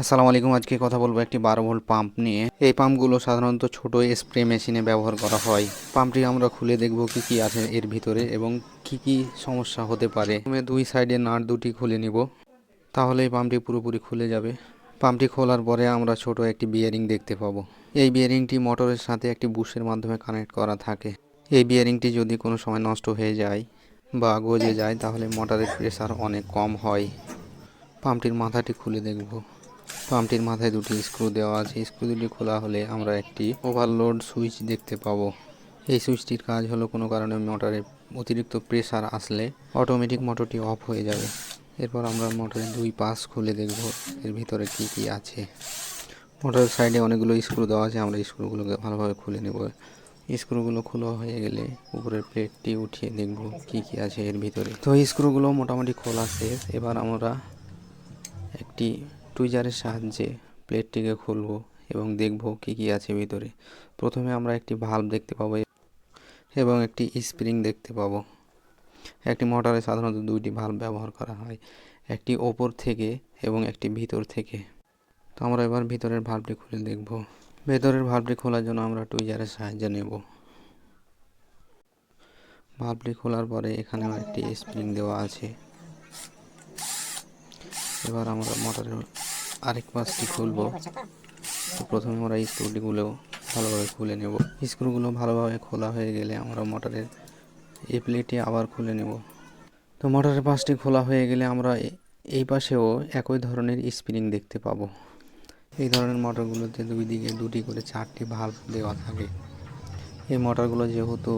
আসসালামু আলাইকুম। আজকে কথা বলব একটি বারো ভোল্ট পাম্প নিয়ে। এই পাম্পগুলো সাধারণত ছোট স্প্রে মেশিনে ব্যবহার করা হয়। পাম্পটি আমরা খুলে দেখব কি কি আছে এর ভিতরে এবং কি কি সমস্যা হতে পারে। প্রথমে দুই সাইডে নাট দুটি খুলে নিব। তাহলে এই পাম্পটি পুরোপুরি খুলে যাবে। পাম্পটি খোলার পরে আমরা ছোট একটি বিয়ারিং দেখতে পাবো। এই বিয়ারিংটি মোটরের সাথে একটি বুশের মাধ্যমে কানেক্ট করা থাকে। এই বিয়ারিংটি যদি কোনো সময় নষ্ট হয়ে যায় বা গজে যায়, তাহলে মোটরের প্রেসার অনেক কম হয়। পাম্পটির মাথাটি খুলে দেখব। পাম্পটির মাথায় দুটি স্ক্রু দেওয়া আছে। স্ক্রু দুটি খোলা হলে আমরা একটি ওভারলোড সুইচ দেখতে পাবো। এই সুইচটির কাজ হলো কোনো কারণে মোটরে অতিরিক্ত প্রেসার আসলে অটোমেটিক মোটরটি অফ হয়ে যাবে। এরপর আমরা মোটরের দুই পাশ খুলে দেখব এর ভিতরে কি কি আছে। মোটরের সাইডে অনেকগুলো স্ক্রু দেওয়া আছে, আমরা স্ক্রুগুলোকে ভালোভাবে খুলে নেব। স্ক্রুগুলো খোলা হয়ে গেলে উপরের প্লেটটি উঠিয়ে দেখব কি কি আছে এর ভিতরে। তো স্ক্রুগুলো মোটামুটি খোলা শেষ। এবার আমরা একটি টুইজারের সাহায্যে প্লেটটিকে খুলব এবং দেখব কি কি আছে ভিতরে। প্রথমে আমরা একটি ভাল্ব দেখতে পাবো এবং একটি স্প্রিং দেখতে পাবো। একটি মোটরে সাধারণত দুইটি ভাল্ব ব্যবহার করা হয়, একটি ওপর থেকে এবং একটি ভিতর থেকে। তো আমরা এবার ভিতরের ভাল্বটি খুলে দেখব। ভেতরের ভাল্বটি খোলার জন্য আমরা টুইজারের সাহায্য নেব। ভাল্বটি খোলার পরে এখানেও একটি স্প্রিং দেওয়া আছে। এবার আমরা মোটরের আরেক পাশটি খুলবো। তো প্রথমে আমরা স্ক্রুটিগুলো ভালোভাবে খুলে নেব। স্ক্রুগুলো ভালোভাবে খোলা হয়ে গেলে আমরা মোটরের এই প্লেটটি আবার খুলে নেব। তো মোটরের পাশটি খোলা হয়ে গেলে আমরা এই পাশেও একই ধরনের স্প্রিং দেখতে পাবো। এই ধরনের মোটরগুলোতে দুই দিকে দুটি করে চারটি ভাল্ব দেওয়া থাকে। এই মোটরগুলো যেহেতু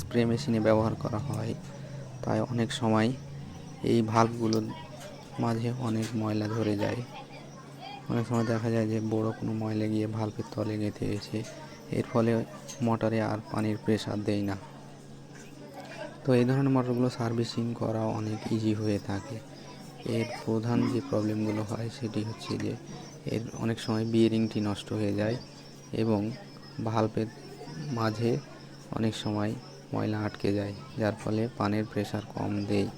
স্প্রে মেশিনে ব্যবহার করা হয়, তাই অনেক সময় এই ভাল্বগুলোর মাঝে অনেক ময়লা ধরে যায়। অনেক সময় দেখা যায় যে বড় কোনো ময়লা গিয়ে ভাল্বের তলে গেঁথে গেছে। এর ফলে মোটরে আর পানির প্রেশার দেয় না। তো এই ধরনের মোটরগুলো সার্ভিসিং করা অনেক ইজি হয়ে থাকে। এর প্রধান যে প্রবলেমগুলো হয় সেটি হচ্ছে যে, এর অনেক সময় বিয়ারিংটি নষ্ট হয়ে যায় এবং ভাল্বের মাঝে অনেক সময় ময়লা আটকে যায়, যার ফলে পানির প্রেশার কম দেয়।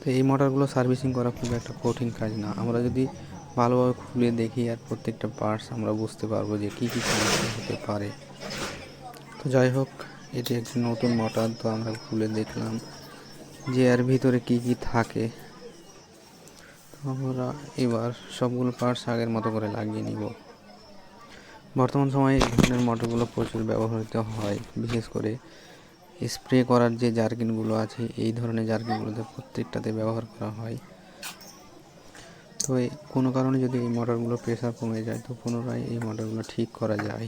তো এই মোটরগুলো সার্ভিসিং করা খুব একটা কঠিন কাজ না। আমরা যদি ভালোভাবে খুলে দেখি আর প্রত্যেকটা পার্টস আমরা বুঝতে পারব যে কী কী সমস্যা হতে পারে। তো যাই হোক, এটি একটি নতুন মোটর তো আমরা খুলে দেখলাম যে এর ভিতরে কি কি থাকে। তো আমরা এবার সবগুলো পার্টস আগের মতো করে লাগিয়ে নিব। বর্তমান সময়ে এই ধরনের মোটরগুলো প্রচুর ব্যবহৃত হয়, বিশেষ করে স্প্রে করার যে জার্কিনগুলো আছে, এই ধরনের জার্কিনগুলোতে প্রত্যেকটাতে ব্যবহার করা হয়। তো কোনো কারণে যদি এই মোটরগুলো প্রেশার কমে যায়, তো পুনরায় এই মোটরগুলো ঠিক করা যায়।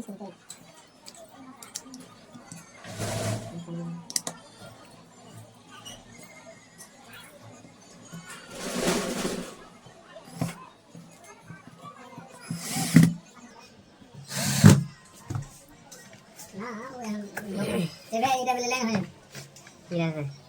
ที่ซื้อไปเดี๋ยวไปเดี๋ยวไปเล่นให้ยังไง